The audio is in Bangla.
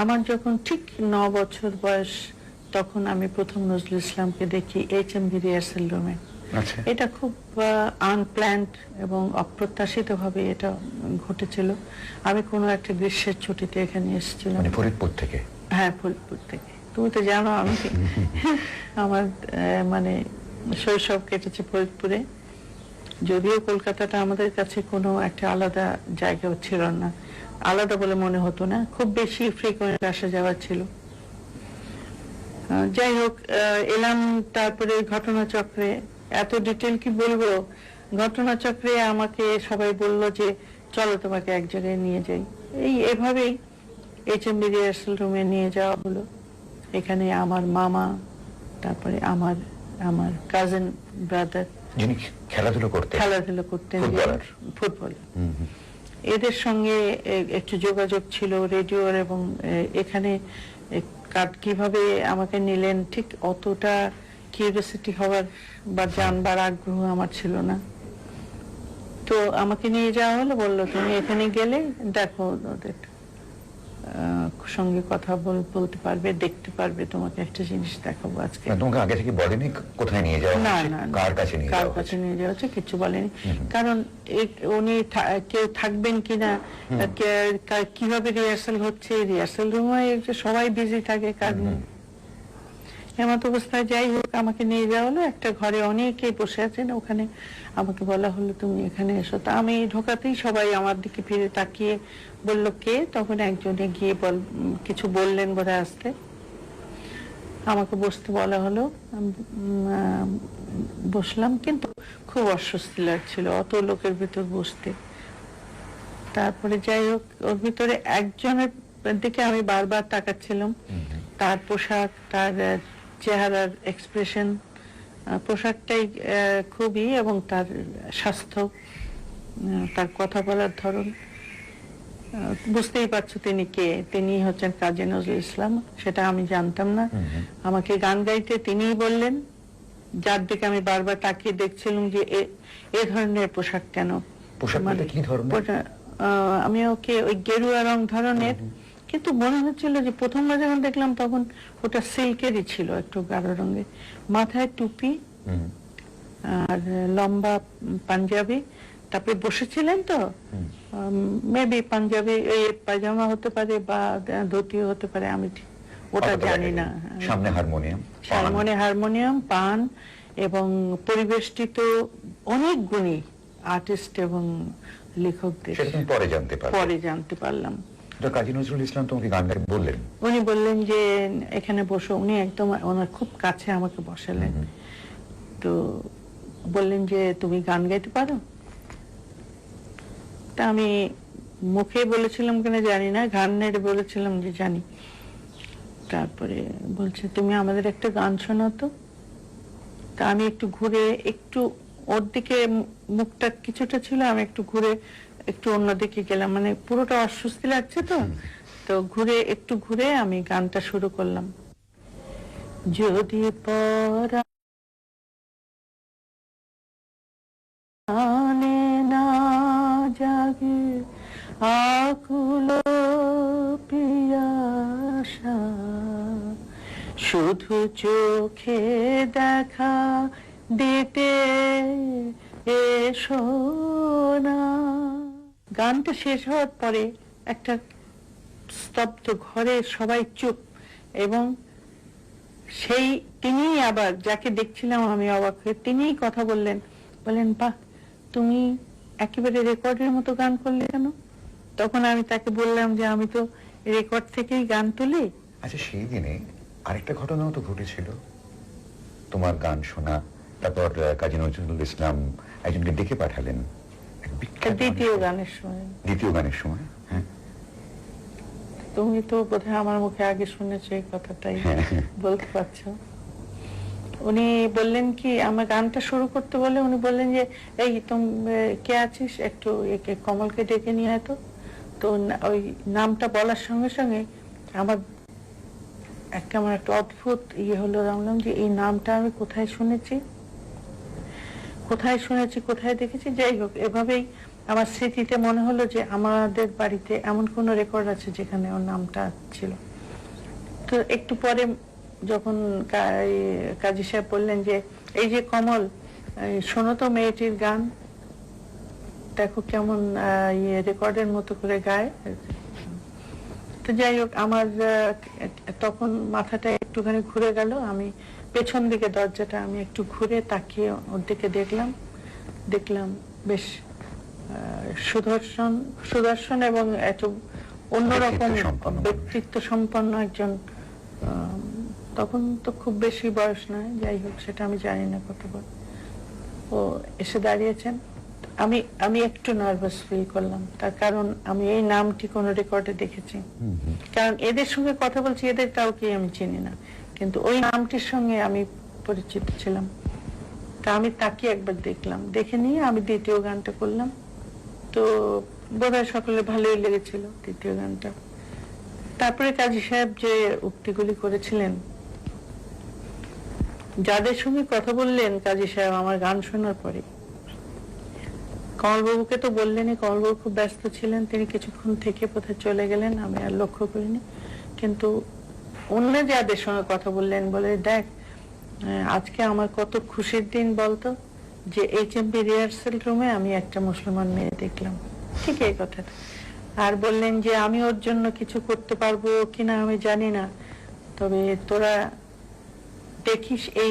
আমার যখন ঠিক ন বছর বয়স তখন আমি প্রথম নজরুল ইসলামকে দেখি এইচ এম রিহার্সাল রুমে এটা খুব আনপ্ল্যান্ড এবং অপ্রত্যাশিতভাবে এটা ঘটেছিল। আমি কোনো একটা গ্রীষ্মের ছুটিতে এখানে এসেছিলাম। মানে ফরিদপুর থেকে? হ্যাঁ ফুলপুর থেকে। তুমি তো জানো আমি আমার মানে শৈশব কেটেছে ফরিদপুরে। যদিও কলকাতাটা আমাদের কাছে কোনো একটা আলাদা জায়গা ছিল না। আলাদা বলে মনে হতো না, খুব বেশি ফ্রিকোয়েন্ট আসা যাওয়া ছিল। যাই হোক এলাম তারপরে ঘটনাচক্রে। এত ডিটেল কি বলব? ঘটনাচক্রে আমাকে সবাই বলল যে, চলো তোমাকে এক জায়গায় নিয়ে যাই। এই এভাবেই এইচ এম রিহার্সাল রুমে নিয়ে যাওয়া হলো। এখানে আমার মামা, তারপরে আমার আমার কাজিন ব্রাদার যিনি খেলাধুলো করতেন খেলাধুলা করতেন ফুটবল। এদের সঙ্গে একটু যোগাযোগ ছিল রেডিওর এবং এখানে কাট কীভাবে আমাকে নিলেন ঠিক অতটা কিউরিয়াসিটি হওয়ার বা জানবার আগ্রহ আমার ছিল না। তো আমাকে নিয়ে যাওয়া হলো বলল তুমি এখানে গেলে দেখো ওদের। সঙ্গে কথা বলতে পারবে দেখতে পারবে তোমাকে একটা জিনিস দেখাবো আজকে। না, তোমাকে আগে থেকে বলেনি কোথায় নিয়ে যাওয়া না না। কার কাছে নিয়ে কার কাছে নিয়ে যাওয়া হচ্ছে কিছু বলেনি। কারণ উনি কেউ থাকবেন কিনা কীভাবে রিহার্সাল হচ্ছে? রিহার্সাল রুমে সবাই বিজি থাকে নিয়ে। এমত অবস্থায় যাই হোক আমাকে নিয়ে যাওয়া হলো একটা ঘরে অনেকে বসে আছেন ওখানে আমাকে বলা হলো তুমি এখানে এসো। তা আমি ঢোকাতেই সবাই আমার দিকে ফিরে তাকিয়ে বলল কে? তখন একজনে গিয়ে বল কিছু বললেন বোধহয় আসতে। আমাকে বসতে বলা হলো বসলাম। কিন্তু খুব অস্বস্তি লাগছিল অত লোকের ভিতর বসতে। তারপরে যাই হোক ওর ভিতরে একজনের দিকে আমি বারবার তাকাচ্ছিলাম। তার পোশাক তার চেহারার এক্সপ্রেশন পোশাকটাই খুবই এবং তার স্বাস্থ্য তার কথা বলার ধরন। বুঝতেই পারছ তিনি কে? তিনি হচ্ছেন কাজী নজরুল ইসলাম সেটা আমি জানতাম না। আমাকে গান গাইতে তিনিই বললেন যার দিকে আমি বারবার তাকিয়ে দেখছিলাম যে এ- ধরনের পোশাক কেন? পোশাক আহ, আমি ওকে ওই গেরুয়া রং ধরনের কিন্তু মনে হচ্ছিল যে প্রথমবার যখন দেখলাম তখন ওটা সিল্কেরই ছিল একটু গাঢ় রঙের। মাথায় টুপি আর লম্বা পাঞ্জাবি। তারপরে বসেছিলেন তো? মেবি পাঞ্জাবি এই পায়জামা হতে পারে বা ধুতিও হতে পারে আমি ওটা জানি না। সামনে হারমোনিয়াম হারমোনি হারমোনিয়াম পান এবং পরিবেষ্টিত অনেক গুণী আর্টিস্ট এবং লেখকদের। পরে জানতে পারবে। পরে জানতে পারলাম। তো কাজী নজরুল ইসলাম তোমাকে গান গাইতে বললেন। উনি বললেন যে এখানে বসো। উনি একদম ওনার খুব কাছে আমাকে বসালেন। তো বললেন যে তুমি গান গাইতে পারো? তা আমি মুখে বলেছিলাম কিনা জানি না গান নেড়ে বলেছিলাম যে জানি। তারপরে বলছে তুমি আমাদের একটা গান শোনাও তো। তা আমি একটু ঘুরে একটু ওর দিকে মুখটা কিছুটা ছিল আমি একটু ঘুরে একটু অন্যদিকে গেলাম মানে পুরোটা অস্বস্তি লাগছে তো। তো ঘুরে একটু ঘুরে আমি গানটা শুরু করলাম। যদি পরা না জাগে আকুল পিয়াসা শুধু চোখে দেখা দিতে এসো না। গানটা শেষ হওয়ার পরে একটা স্তব্ধ ঘরে সবাই চুপ এবং সেই তিনিই আবার যাকে দেখছিলাম আমি অবাক হয়ে তিনিই কথা বললেন বলেন বাহ, তুমি একেবারে রেকর্ডের মতো গান করলে কেন? তখন আমি তাকে বললাম যে, আমি তো রেকর্ড থেকেই গান তুলি। আচ্ছা সেই দিনে আরেকটা ঘটনাও তো ঘটেছিল। তোমার গান শোনা, তারপর কাজী নজরুল ইসলাম একজনকে ডেকে পাঠালেন। দ্বিতীয় গানের সময়। দ্বিতীয় গানের সময় হ্যাঁ। তুমি তো বোধহয় আমার মুখে আগে শুনেছো এই কথাটাই হ্যাঁ। বলতে পারছ। উনি বললেন কি আমার গানটা শুরু করতে বলে উনি বললেন যে এই তুমি কে আছিস? একটু একে কমলকে ডেকে নিয়ে আয় তো। ওই নামটা বলার সঙ্গে সঙ্গে আমার এক কেমন একটা অদ্ভুত ইয়ে হলো জানলাম যে এই নামটা আমি কোথায় শুনেছি? কোথায় শুনেছি, কোথায় দেখেছি, যাই হোক, এভাবেই আমার স্মৃতিতে মনে হলো যে আমাদের বাড়িতে এমন কোন রেকর্ড আছে যেখানে ওর নামটা ছিল। তো একটু পরে যখন কাজী সাহেব বললেন যে, এই যে কমল শোনো তো মেয়েটির গান। দেখো কেমন ইয়ে রেকর্ডের মতো করে গায়। তো যাই হোক, আমার তখন মাথাটা একটুখানি ঘুরে গেল। আমি পেছন দিকে দরজাটা আমি একটু ঘুরে তাকিয়ে ওর দিকে দেখলাম। দেখলাম বেশ সুদর্শন সুদর্শন এবং একটু অন্যরকম ব্যক্তিত্ব সম্পন্ন একজন তখন তো খুব বেশি বয়স নয় যাই হোক সেটা আমি জানি না কত বড় ও এসে দাঁড়িয়েছেন। আমি আমি একটু নার্ভাস ফিল করলাম তার কারণ আমি এই নামটি কোনো রেকর্ডে দেখেছি। কারণ এদের সঙ্গে কথা বলছি এদের কাউকে আমি চিনি না। কিন্তু ওই নামটির সঙ্গে আমি পরিচিত ছিলাম। তা আমি তাকে একবার দেখলাম। দেখে নিয়ে আমি দ্বিতীয় গানটা করলাম। তো বোধহয় সকলে ভালোই লেগেছিল দ্বিতীয় গানটা। তারপরে কাজী সাহেব যে উক্তিগুলি করেছিলেন, যাদের সঙ্গে কথা বললেন কাজী সাহেব আমার গান শোনার পরে। কমলবাবুকে তো বললেনই, কমলবাবু খুব ব্যস্ত ছিলেন, তিনি কিছুক্ষণ থেকে কোথায় চলে গেলেন, আমি আর লক্ষ্য করিনি। কিন্তু অন্য যাদের সঙ্গে কথা বললেন বলে, দেখ আজকে আমার কত খুশির দিন বলতো যে এইচ এম রিহার্সাল রুমে আমি একটা মুসলমান মেয়ে দেখলাম। ঠিক এই কথাটা। আর বললেন যে, আমি ওর জন্য কিছু করতে পারব কিনা আমি জানি না। তবে তোরা দেখিস এই